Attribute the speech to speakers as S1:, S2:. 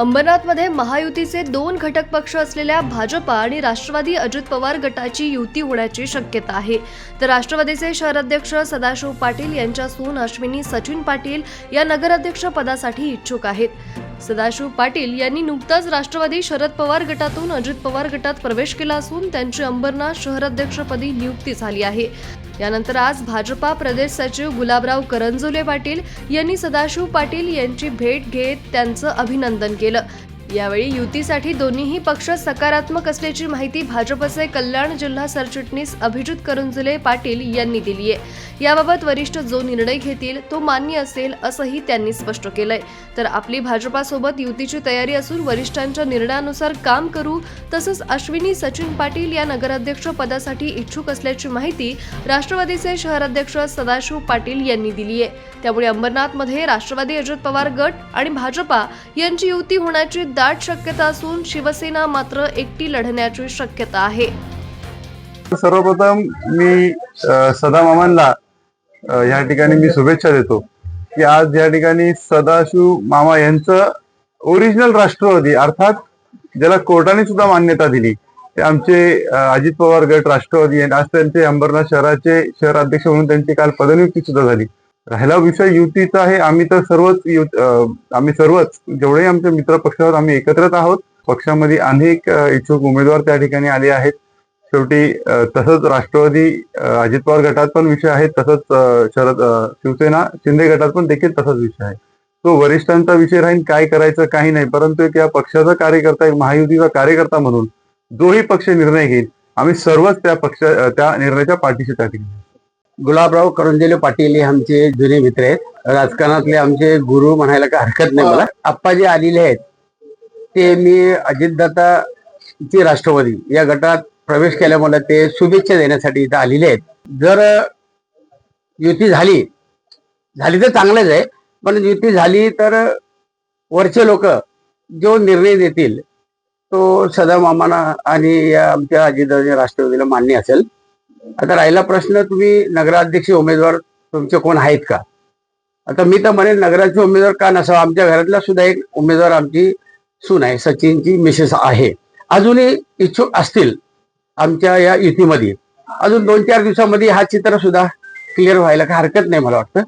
S1: अंबरनाथमध्ये महायुतीचे दोन घटक पक्ष असलेल्या भाजपा आणि राष्ट्रवादी अजित पवार गटाची युती होण्याची शक्यता आहे. तर राष्ट्रवादीचे शहराध्यक्ष सदाशिव पाटील यांच्या सून अश्विनी सचिन पाटील या नगराध्यक्ष पदासाठी इच्छुक आहेत. सदाशिव पाटील यांनी नुकताच राष्ट्रवादी शरद पवार गटातून अजित पवार गटात प्रवेश केला असून त्यांची अंबरनाथ शहराध्यक्षपदी नियुक्ती झाली आहे. यानंतर आज भाजपा प्रदेश सचिव गुलाबराव करंजोले पाटील यांनी सदाशिव पाटील यांची भेट घेत त्यांचं अभिनंदन केलं. यावेळी युतीसाठी दोन्हीही पक्ष सकारात्मक असल्याची माहिती भाजपचे कल्याण जिल्हा सरचिटणीस अभिजित करंजुले पाटील यांनी दिली आहे याबाबत वरिष्ठ जो निर्णय घेतील तो मान्य असेल असंही त्यांनी स्पष्ट केलंय. तर आपली भाजपासोबत युतीची तयारी असून वरिष्ठांच्या निर्णयानुसार काम करू तसंच अश्विनी सचिन पाटील या नगराध्यक्ष पदासाठी इच्छुक असल्याची माहिती राष्ट्रवादीचे शहराध्यक्ष सदाशिव पाटील यांनी दिली आहे त्यामुळे अंबरनाथमध्ये राष्ट्रवादी अजित पवार गट आणि भाजपा यांची युती होण्याची दाट शक्यता असून शिवसेना मात्र एकटी लढण्याची शक्यता आहे.
S2: सर्वप्रथम मी सदा मामांना या ठिकाणी मी शुभेच्छा देतो की आज या ठिकाणी सदाशिव मामा यांचं ओरिजिनल राष्ट्रवादी अर्थात ज्याला कोर्टाने सुद्धा मान्यता दिली ते आमचे अजित पवार गट राष्ट्रवादी आज त्यांचे अंबरनाथ शहराचे शहराध्यक्ष म्हणून त्यांची काल पदनियुक्ती सुद्धा झाली. राहिला विषय युतीचा आहे आम्ही तर सर्वच आम्ही सर्वच जेवढेही आमचे मित्र पक्ष आहोत आम्ही एकत्रच आहोत. पक्षामध्ये अनेक इच्छुक उमेदवार त्या ठिकाणी आले आहेत. शेवटी तसंच राष्ट्रवादी अजित पवार गटात पण विषय आहे तसंच शरद शिवसेना शिंदे गटात पण देखील तसाच विषय आहे. तो वरिष्ठांचा विषय राहील काय करायचं काही नाही परंतु एक या पक्षाचा कार्यकर्ता एक महायुतीचा कार्यकर्ता म्हणून जोही पक्ष निर्णय घेईल. आम्ही सर्वच त्या पक्ष त्या निर्णयाच्या पाठीशी त्या ठिकाणी
S3: गुलाबराव करंजेले पाटील हे आमचे जुने मित्र आहेत. राजकारणातले आमचे गुरु म्हणायला काय हरकत नाही मला. आप्पा जे आलेले आहेत ते मी अजितदादाची राष्ट्रवादी या गटात प्रवेश केल्यामुळे ते शुभेच्छा देण्यासाठी इथं आलेले आहेत. जर युती झाली झाली तर चांगलंच आहे. पण युती झाली तर वरचे लोक जो निर्णय देतील तो सदा मामाना आणि या आमच्या अजितदादाच्या राष्ट्रवादीला मान्य असेल. आता राहिला प्रश्न तुम्ही नगराध्यक्ष उमेदवार तुमचे कोण आहेत का? आता मी तर म्हणेन नगराचे उमेदवार का नसावा? आमच्या घरातला सुद्धा एक उमेदवार आमची सून आहे सचिनची मिसेस आहे. अजूनही इच्छुक असतील आमच्या या युतीमध्ये. अजून दोन चार दिवसामध्ये हा चित्र सुद्धा क्लिअर व्हायला काय हरकत नाही मला वाटतं.